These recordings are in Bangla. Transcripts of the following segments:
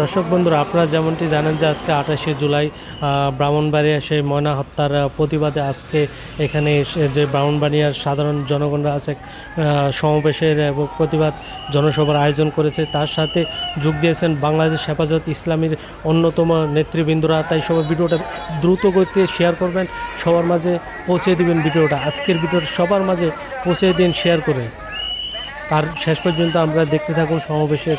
দর্শক বন্ধুরা, আপনারা যেমনটি জানেন যে আজকে আঠাশে জুলাই ব্রাহ্মণবাড়িয়া সেই ময়না হত্যার প্রতিবাদে আজকে এখানে যে ব্রাহ্মণবাড়িয়ার সাধারণ জনগণরা আছে সমাবেশের এবং প্রতিবাদ জনসভার আয়োজন করেছে। তার সাথে যোগ দিয়েছেন বাংলাদেশ হেফাজত ইসলামীর অন্যতম নেতৃবৃন্দরা। তাই সবাই ভিডিওটা দ্রুত গতিতে শেয়ার করবেন, সবার মাঝে পৌঁছে দিবেন ভিডিওটা। আজকের ভিডিওটা সবার মাঝে পৌঁছে দিন শেয়ার করে। আর শেষ পর্যন্ত আমরা দেখতে থাকুন সমাবেশের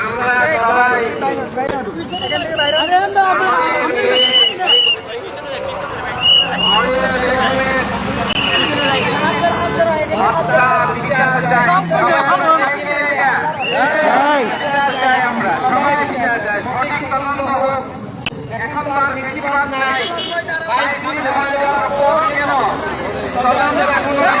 আমরা সবাই আমরা সবাই বিচার চাই সঠিক তদন্ত হোক এখন তো আর বেশি বাদ নাই বাইশ দিন হয়ে যাওয়ার পর কেন তদন্তের এখনও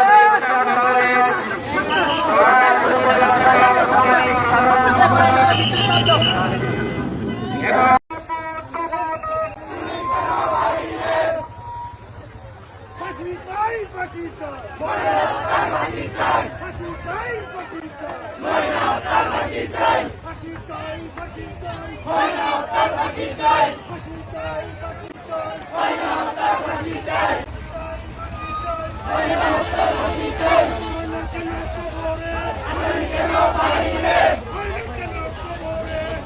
ফাঁসি চাই ময়নাও তার ফাঁসি চাই ফাঁসি চাই ফাঁসি চাই ময়নাও তার ফাঁসি চাই ফাঁসি চাই ফাঁসি চাই ময়নাও তার ফাঁসি চাই ফাঁসি চাই ফাঁসি চাই ময়নাও তার ফাঁসি চাই ময়নাও তার ফাঁসি চাই আসামি কেন বাইরে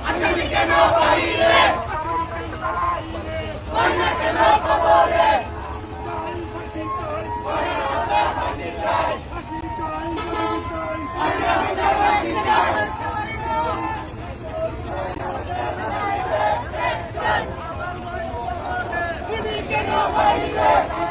আসামি কেন বাইরে আসামি কেন বাইরে ময়না কেন কবরে Yeah.